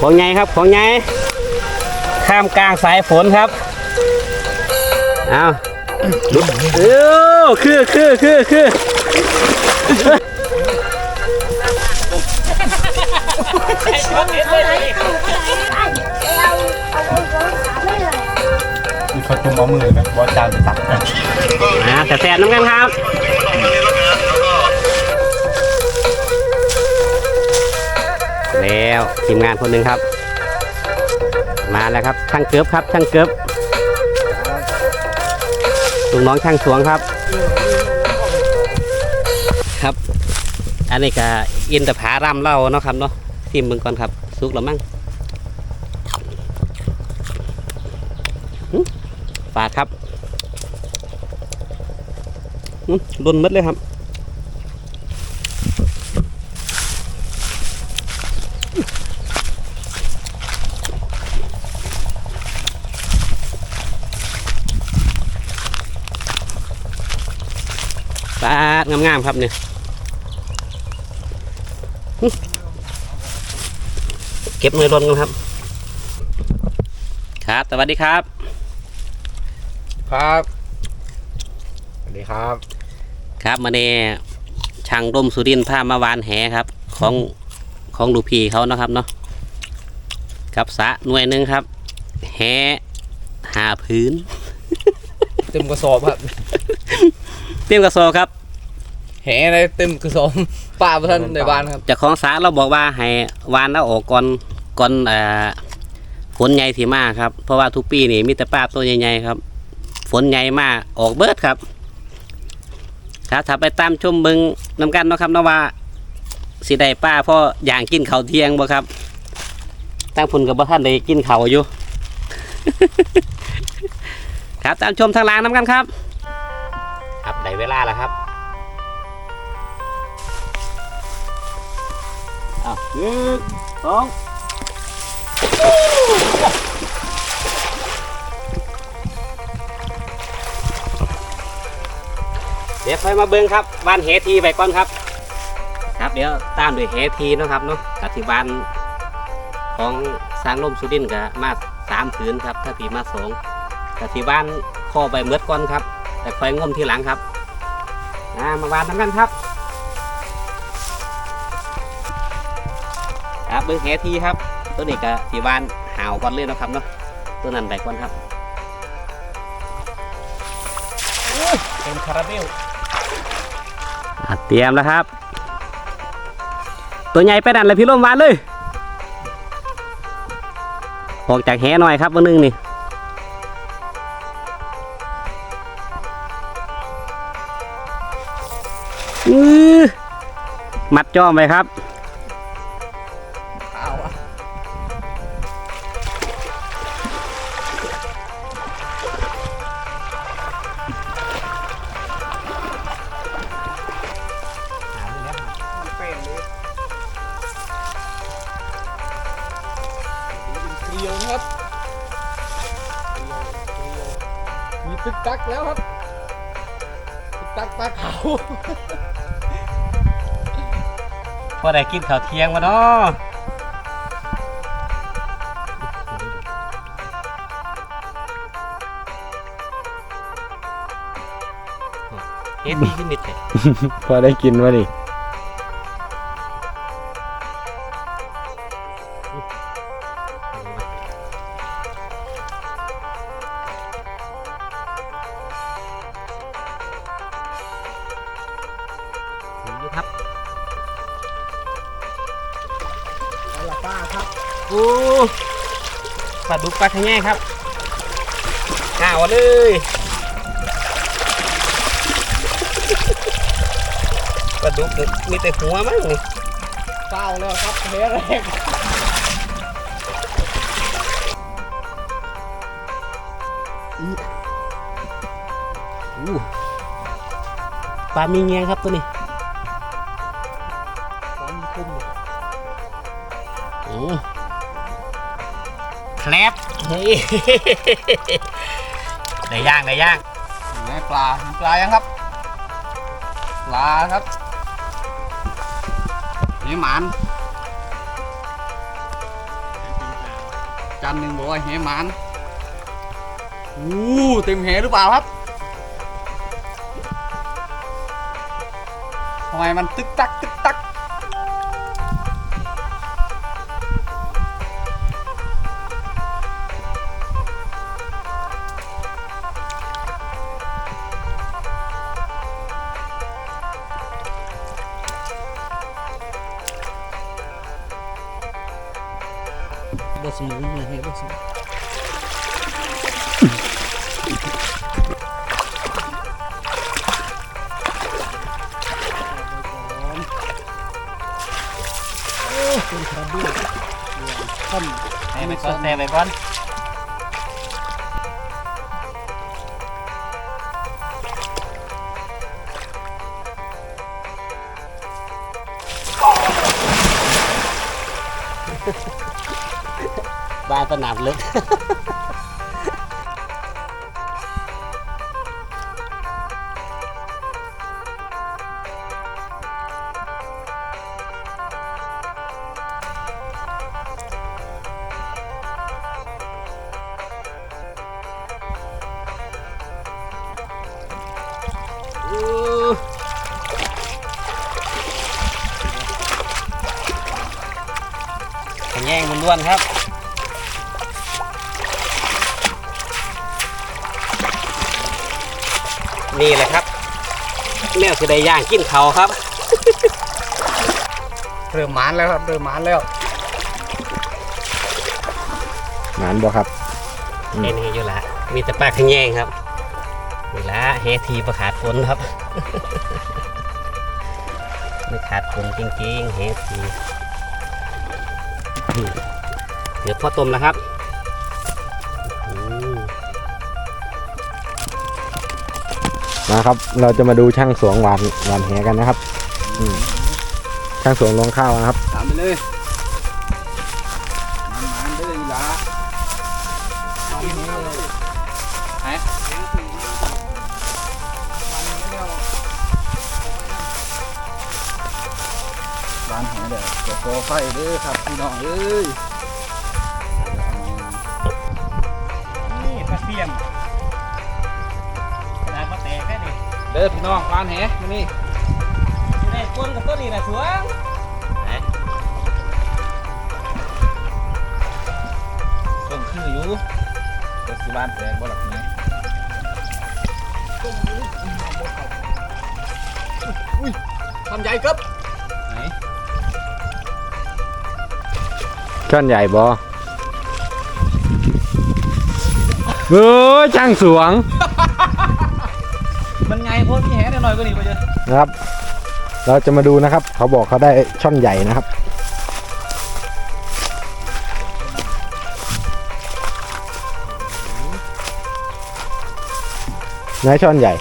อู้ของไงครับของไงข้ามกลางสายฝนครับเอาลุกเออคือคือคือคือมีคนจุ่มเอามือแบบว่าจานไปตักนะอ่าแต่แสบน้ำกันครับ ทีมงานคนหนึ่งครับ มาแล้วครับช่างเกือบครับช่างเกือบลุงน้องช่างสวงครับ ครับ อันนี้ก็อินทผารำเล่าเนาะครับเนาะทีมมึงก่อนครับสุกแล้วมั้งหึฝากครับหึลุนมดเลยครับาดงามๆครับเนี่ยหึเก็บเงินรนกันครับ ครับ สวัสดีครับ ครับ สวัสดีครับ ครับมาเนช่างร่มสุรินทร์พามาวานแหครับ ของของลูกพี่เขานะครับเนาะกับสระหน่วยหนึ่งครับ แหหาพื้น เต็มกระสอบครับ เตรียมกระสอบครับ แหอะไรเต็มกระสอบป้าประท่านในบ้านครับ จากของสาเราบอกว่าให้วานแล้วออกก่อนก่อนเอ่อฝนใหญ่ที่มากครับ เพราะว่าทุกปีนี่มีแต่ปลาตัวใหญ่ๆครับ ฝนใหญ่มากออกเบิดครับ ครับถ้าไปตามชมเบิงนำกันเนาะครับเนาะว่าสิได้ป้าพ่ออย่างกินข้าวเที่ยงบ่ครับตั้งพุ่นกับบ่ท่านได้กินข้าวอยู่ ครับตามชมทางล่างน้ำกันครับ ครับได้เวลาแล้วครับ อ้าวหนึ่งสองเดี๋ยวค่อยมาเบิ้งครับวานเฮทีไปก่อนครับ ครับเดี๋ยวตามด้วยเฮทีนะครับเนาะกับที่บ้านของสร้างลมสุดินกับมาสามผืนครับ ถ้าผีมาสองกับที่บ้านข้อไปเมือดก่อนครับ แต่ค่อยงมทีหลังครับอ่ามาวานทั้งกันครับ เบิ้งแหทีครับ ตัวนี้ก็สีบานหาวก่อนเลยเนาะครับเนาะตัวนั้นไปก่อนครับเป็นคาราเมลอะเตรียมแล้วครับ ตัวใหญ่ไปดันเลยพี่ลมวานเลยออกจากแหหน่อยครับวันนึงนี่อื้อมัดจ้อมไปครับ ได้กินข้าวเที่ยงวะเนาะเฮ็ดดีขึ้นนิดเลยพอได้กินวะนี่ ปลาดุกปลาขะแง่ครับข่าวเลยปลาดุกมีแต่หัวมั้งนี่เฝ้าแล้วครับเฮ้แรกอู้ปลามีเงี้ยงครับตัวนี้ คลบเฮ้ยได้ย่างได้ย่างแม่ปลาปลายังครับ ปลาครับนี่หมันจานหนึ่งบอกว่าแหหมันอู้เต็มแหหรือเปล่าครับทำไมมันตึกตักตึกตัก ก่อนแต่ไปก่อนบ้าสนามลึก นี่แหละครับแมวสิได้ย่างกินเขาครับ เริ่มหมานแล้วครับ เริ่มหมานแล้วหมานบ่ครับอืมเห็นเฮอยู่ละมีแต่ปลาขยงครับนี่ละเฮทีประขาดฝนครับไม่ขาดฝนจริงๆเฮทีอืมเดี๋ยวพ่อต้มแล้วครับ นะครับ เราจะมาดูช่างสวงหวานหวานแหกันนะครับอืมช่างสวงลงข้าวนะครับตามไปเลยหมานๆเลยละหมานนี้เลยไหนร้านแหเดี๋ยวตัวโฟไฟเด้อครับพี่น้องเอ้ย ด้อพี่น้องร้านแหมานี่อยู่ในก้นกับต้นนี่นะสวงไหนต้นคืออยู่เปิดสิบ้านแตกบ่หลักนี้อุ้ยทำใหญ่ครับไหนช่อนใหญ่บ่เออช่างสวง มันไงพวกพี่แหหน่อยก็นี่ไปเจอนะครับ เราจะมาดูนะครับ เขาบอกเขาได้ช่อนใหญ่นะครับ นายช่อนใหญ่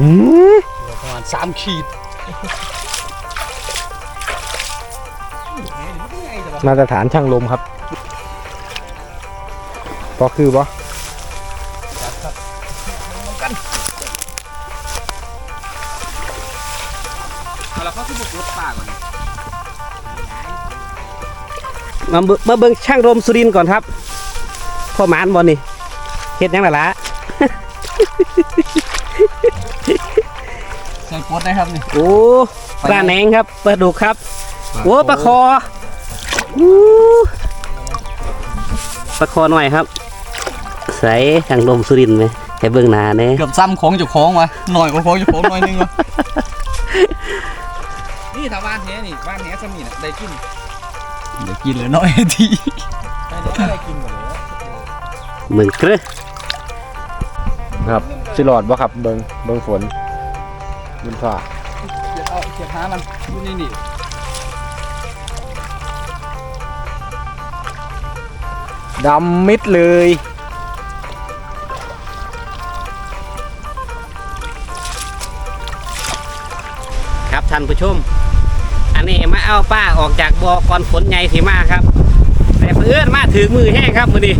อืมประมาณสามขีดมาตรฐานช่างลมครับพอคือบ่ เอาละเขาขึ้นบุกรถป่าก่อนมาเบิ่งมาเบิ่งช่างลมสุรินทร์ก่อนครับพ่อหมานบอนี่เฮ็ดหยังล่ะล่ะ ใส่ปดได้ครับนี่ โอ้ปลาแหนงครับปลาดุกครับโอ้ปลาคออู้ปลาคอหน่อยครับ ใส่ช่างลมสุรินทร์ไหมให้เบิ่งหน้าแน่เกือบซ้ำของเจ้าของวะหน่อยกว่าของเจ้าของหน่อยนึงวะ นี่ถ้าบ้านแหนี่บ้านแหสมีน่ะได้กินได้กินเลยน้อยทีได้กินหมดเลยเบิ่งเกลือครับสิหลอดบ่ครับเบิงเบิงฝนบนฟ้าเก็บเอาเก็บหามันอยู่นี่นี่ดำมิดเลย ครับท่านผู้ชมอันนี้มา เอาป้าออกจากบ่อก่อนฝนใหญ่สิมาครับ แต่เพื่อนมาถือมือแห้งครับมือนี้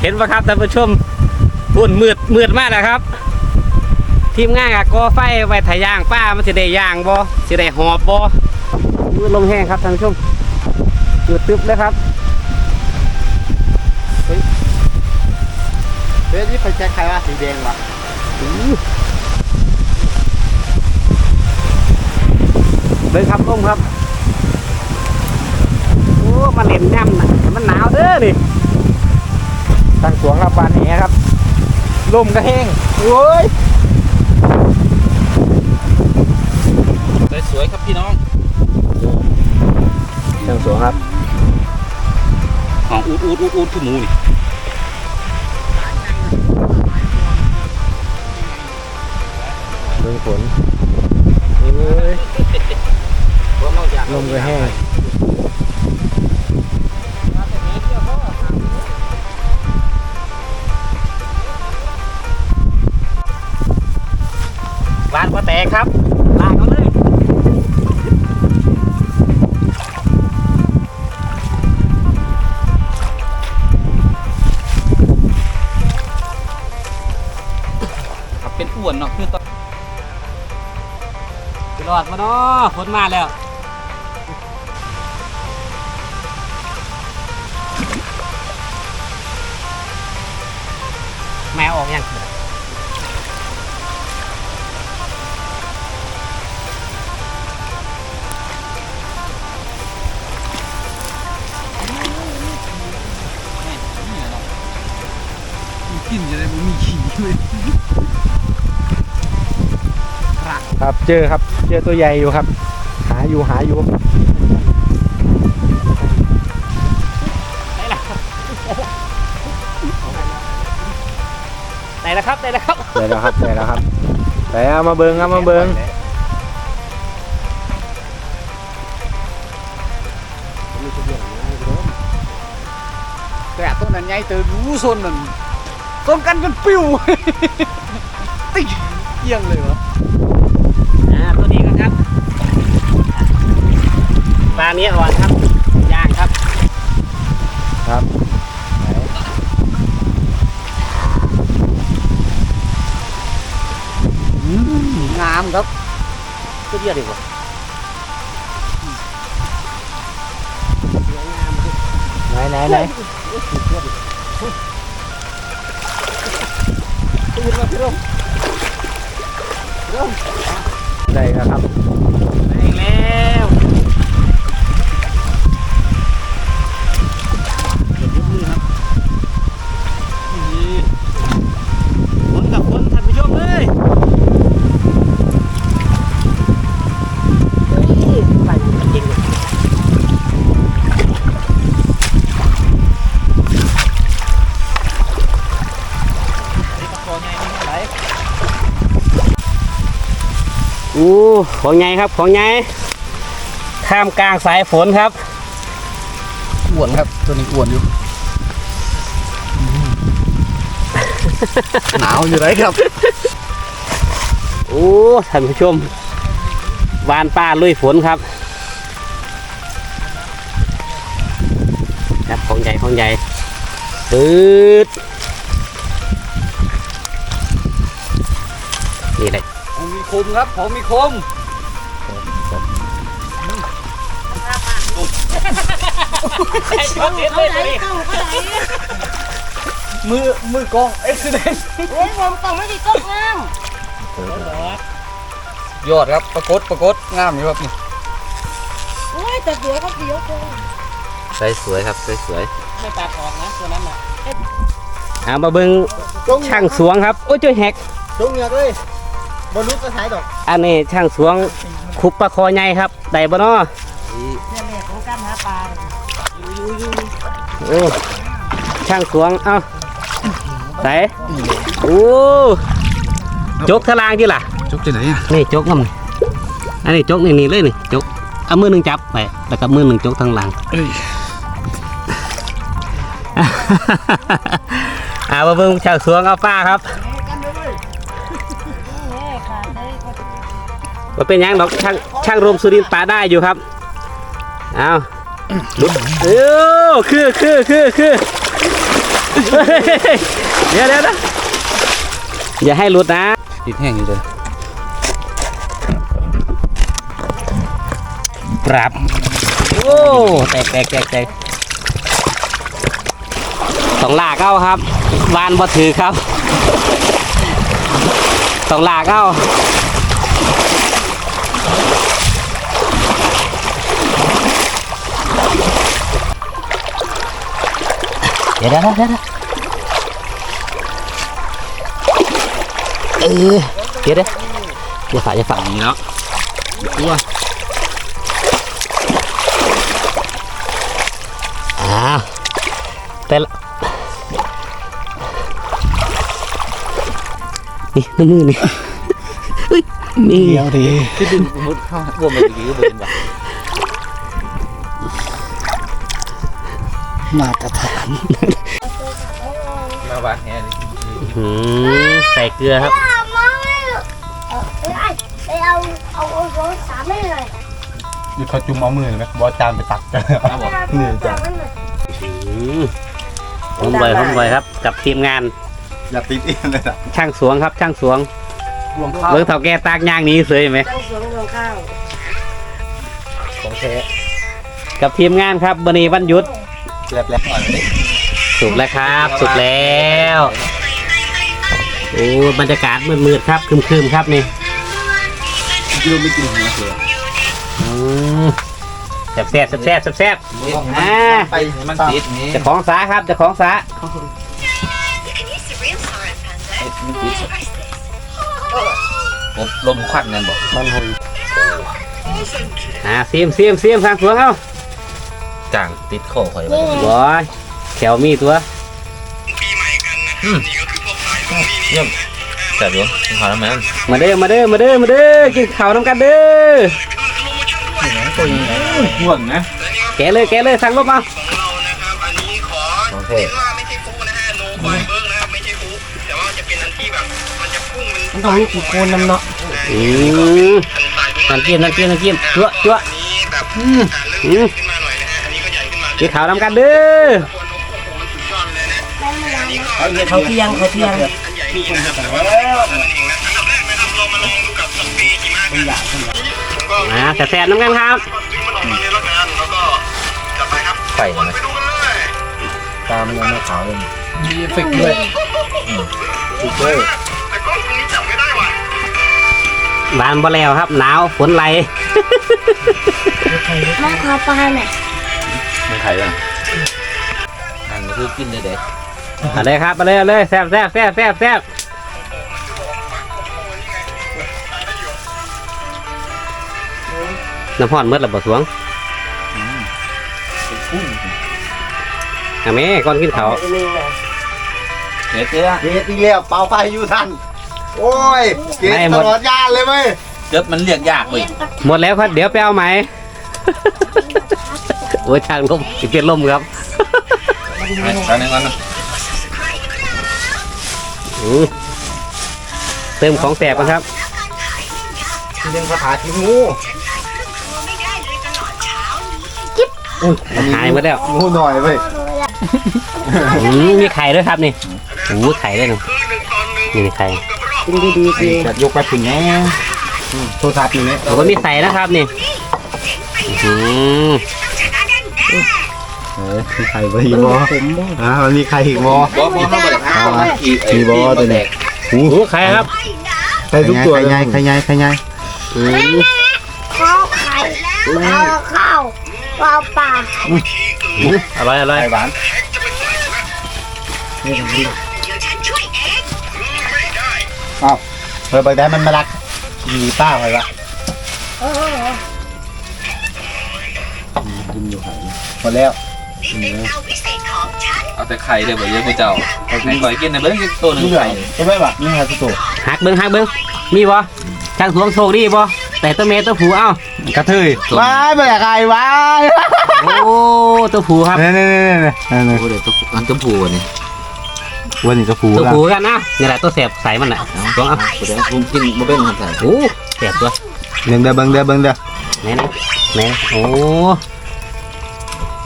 เห็นปะครับท่านผู้ชมพุ่นมืดมืดมากนะครับ ทีมงานกับกอไฟไว้ถ่ายยางป้ามันจะได้ยางบ่จะได้หอบบ่มือลมแห้งครับท่านผู้ชมจุดตึ๊บเลยครับเฮ้ยนี่ไฟแจ็คใครวะสีแดงวะ เลยครับต้มครับโอ้มาเล่นย่ำนะมันหนาวเด้อนี่ตั้งสวงครับบานแหครับลมก็แห้งโอ้ยสวยๆครับพี่น้องตั้งสวงครับของอูดอูดอูดอูดคือหมูนี่เบิ่งฝนเอ้ย ลมก็แห้งวานก็แตกครับลากเอาเลยครับเป็นอ้วนเนาะคือตอนสิรอดมาเนาะฝนมาแล้ว แมวออกยังมีกลินจะได้บ่มีขี้เลยครับเจอครับ เจอตัวใหญ่อยู่ครับ หาอยู่หาอยู่ ได้แล้วครับได้แล้วครับได้แล้วครับได้แล้วครับแต่เอามาเบิงครับมาเบิงแต่ต้นนั้นใหญ่เติมรู้โซนนั่นต้นกันจนปิ้วติ๊กเอียงเลยวะอ่าตัวนี้กันครับปลาเนี้ยอ่อนครับ ครับก็เดียวดีกว่าไหนไหนไหนตื่นมาพี่ร่มได้แล้วครับ ของใหญ่ครับของใหญ่ท่ามกลางสายฝนครับอ้วนครับ ตัวนี้อ้วนอยู่หนาวอยู่ไรครับ โอ้ท่านผู้ชมวานป้าลุยฝนครับครับของใหญ่ของใหญ่ปืดนี่เลยผมมีคมครับผมมีคม มือมือกองเอ็กซิเดนโอ้ยผมต้องไม่ได้ต้มน้ยอดครับปรากฏปรากฏงามอยู่ครับนี่ำโอ้ยแต่เดี๋ยวก็เดี๋ยวก็สวยสวยครับสวยสวยไม่ตัดออกนะตัวนั้นน่ะเอามาเบิ้งช่างสวงครับโอ้ยช่วยแหกจงเหงือกเลยบอลลูนจะหายดอกอันนี้ช่างสวงคุบปลาคอใหญ่ครับได้บ่เนาะเนี่ยแม่ของการหาปลาเลย โอ้ช่างสวง เอ้าใส่โอ้จกทะลางที่ล่ะจุกจะไหนอะนี่จกน้ำนี่อันนี้จกนี่นี่เลยนี่จกเอามือหนึ่งจับไปแล้วก็มือหนึ่งจกทางหลังเอ้ยเอามาเบิ่งช่างสวงเอาป้าครับแม่ขาดเลยก็ว่าเป็นหยังดอกช่างช่างรมสุรินทร์ปลาได้อยู่ครับ เอา ลุดเอ้อคือคือคือคือเฮ้ยเดี๋ยวเดี๋ยวนะอย่าให้ลุดนะติดแห้งอยู่เลยปรับโอ้แตกแตกแตกแตกต้องหลากเอาครับวานบ่ถือครับต้องหลากเอา ดี๋ยวเดี๋ยวเดี๋ยวเดี๋ยวเออเดี๋ยวเดี๋ยวอย่าฝ่าอย่าฝ่าอย่างนี้เนาะกลัวอ้าวแต่ละนี่น้ำมือนี่เฮ้ยนี่เดี๋ยวดีที่ดึงมุดเข้าบวมไปดีก็บวมว่ะ มาตรฐาน มาบาดแฮนี่หืมใส่เกลือครับ ไปเอาเอาเอารถสามให้หน่อยนี่เขาจุ่มเอามือไหมบอจานไปตักกันครับผมนี่จ้ะอืมผมบ่อยผมบ่อยครับ กับทีมงาน อย่าติดเองเลยนะช่างสวงครับ ช่างสวงรวมข้าวเบิร์เท่าแก่ตากย่างหนี้เสยไหม ตั้งสวนรวงข้าว ของแท้กับทีมงานครับบันนี้วันหยุด แลบแลบหน่อยดิสุกแล้วครับ สุกแล้วโอ้บรรยากาศมืดๆครับครึมๆครับนี่ยืมไม่กินหัวเสืออืมแซ่บแซ่บแซ่บแซ่บแซ่บ อ่า ไปมันติดนี่เจ้าของสาครับเจ้าของสาผมลมควันนั่นบอกมันหอยอ่าเสียมเสียมเสียมทางสวงเอา จางติดคอข่อยไปบอยแขวมีตัวเยี่ยมจัดอยู่ขอน้ำมันมาเด้อมาเด้อมาเด้อมาเด้อกินข้าวน้ำกันเด้อห่วงนะแกะเลยแกะเลยสั่งลบมาโอเคมันต้องมีกี่โคนนำเนาะอืมน้ำจิ้มน้ำจิ้มน้ำจิ้มจั่วจั่วอืมอืม กินข้าวน้ำกันเด้อเขาเที่ยงเขาเที่ยงอ่าแซ่บๆน้ำกันครับไข่นะตามันยังไม่ขาวเลยมีเอฟเฟกต์ด้วยบานบ่แล้วครับ หนาวฝนไหลมาขอปลาหน่อย ไม่ไข่บ้างอันนี้คือกินได้เด็ดเอาเลยครับเอาเลยเอาเลยแซ่บแซ่บแซ่บแซ่บแซ่บน้ำพอนเมื่อระเบิดสวงอะแม่ก่อนกินข้าวเด็ดเจ้าเฮ็ดอีกแล้วเป่าไฟอยู่ทัน โอ้ยเกตตลอดยานเลยเว้ยเจ็บมันเรียกยากเลยหมดแล้วครับเดี๋ยวไปเอาไหม โอ้ยช่างลมสิเป็นลมครับไปตอนนี้ก่อนนะอืมเติมของแสบกันครับเรื่องคาถาทิ้งงูหายหมดแล้วงูหน่อยเว้ยอืมมีไข่ด้วยครับนี่โอ้ไข่ด้วยนะนี่มีไข่กินดีๆดีจัดยกไปถึงแง่โทรศัพท์อยู่เนี่ยแล้วก็มีไข่นะครับนี่ อื้อหือ เออมีใครบ่อีบออ่ามันมีใครอีกบอบอกบอกเขาบอกทางว่าอีมีบ่ตัวนี้โอ้ไข่ครับใส่ทุกตัวใครใหญ่ใครใหญ่ใครใหญ่อืมข้าวไข่ข้าวข้าวปลาปลาอร่อยอร่อยไข่หวานอ้าวเฮ้ยบางแดนมันมารักยีป้าไปวะกินอยู่ไข่หมดแล้วเอาแต่ไข่เลยบ่เยอะกูเจ้าไข่ก่อยกินนะเบิ้งตัวหนึ่งนี่เหรอไข่ใช่ไหมวะนี่ฮะสุโตหักเบิ้งหักเบิ้งมีบ่ช่างสวงโชคดีบ่แต่ตัวเมย์ตัวผูเอ้ากระเทยว้ายไม่อยากไข่ว้ายโอ้ตัวผูครับเนี่ยเนี่ยเนี่ยเนี่ยเนี่ยโอ้เดี๋ยวตัวอันตัวผูนี่วันนี้กระผูตัวละผูกันนะนี่แหละตัวแสบใสมันน่ะสวงเอาเดี๋ยวผมกินมาเป็นคนใส่โอ้แสบตัวเบิ่งเด้อเบิ่งเด้อเบิ่งเด้อไหนนะไหนนะโอ้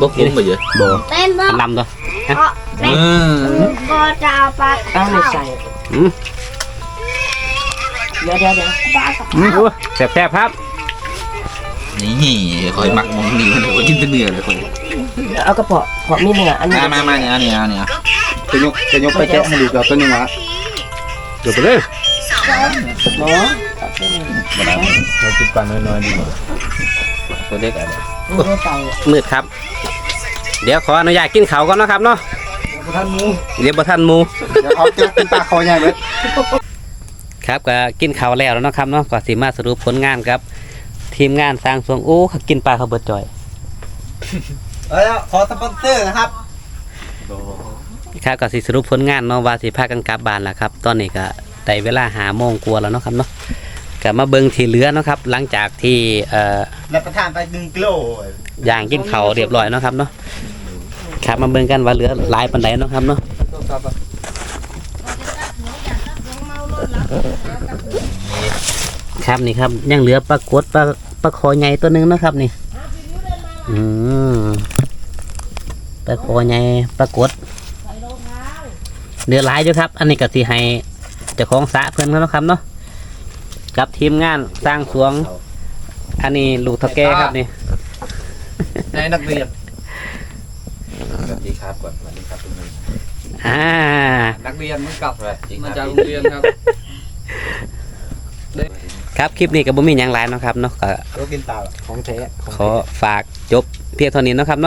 บ่คุ้มบ่เยอะบ่ เป็นบ่ลำตัวเพราะเป็นอืมก็จะเอาปลาตั้งในใส่อืมเดี๋ยวเดี๋ยวเดี๋ยวปลากับโอ้แสบแสบครับนี่คอยมักมองนี่มันคนกินแตะเนื้อเลยคนเอากระเพาะเพาะมีเนื้ออันนี้มามามาเนี่ยเนี่ยเนี่ยจะยกจะยกไปแกะให้ดูกับต้นยังวะเดี๋ยวไปเลยเนาะเรากินปลาน้อยๆดีกว่าตัวเล็กอะไรไม่ได้ใส่มืดครับ เดี๋ยวขออนุญาตกินเขาวก่อนนะครับเนาะท่านมูเดี๋ยวบ่ทันหมู เดี๋ยวเขาจะเป็นปลาคอใหญ่เบิด ครับก็กินเขาวแล้วแล้วเนาะครับเนาะก็สิมาสรุปผลงานครับ ทีมงานสร้างสวงโอ้เขากินปลาเขาเบิดจ่อยเอ้ยขอสปอนเซอร์นะครับ ครับก็สิสรุปผลงานเนาะว่าสิพากันกลับบ้านแล้วครับ ตอนนี้ก็ได้เวลาหาโมงกลัวาแล้วเนาะครับเนาะ ก็มาเบิ่งที่เหลือเนาะครับ หลังจากที่เอ่อรับประทานไปหนึ่งกิโลย่างกินเขาวเรียบร้อยเนาะครับเนาะครับมาเบิ่งกันว่าเหลือหลายปานใดเนาะครับเนาะครับนี่ครับยังเหลือปลากดปลาปลาคอใหญ่ตัวหนึงเนาะครับนี่อืมปลาคอใหญ่ปลากดเหลือหลายอยู่ครับ อันนี้ก็สิให้เจ้าของสระเพื่อนเขาเนาะครับเนาะ กับทีมงานสร้างสวง อันนี้ลูกเทาแก่ครับนี่ในนักเรียนสวัสดีครับก่อนสวัสดีครับทุกคนอ่า นักเรียนมันกลับสวัสดีคมารับจากโรงเรียนครับ ครับคลิปนี้ก็บ่มีหยังหลายเนาะครับเนาะก็รถกินตาของแท้ขอฝากจบเพียงเท่านี้เนาะครับเนาะ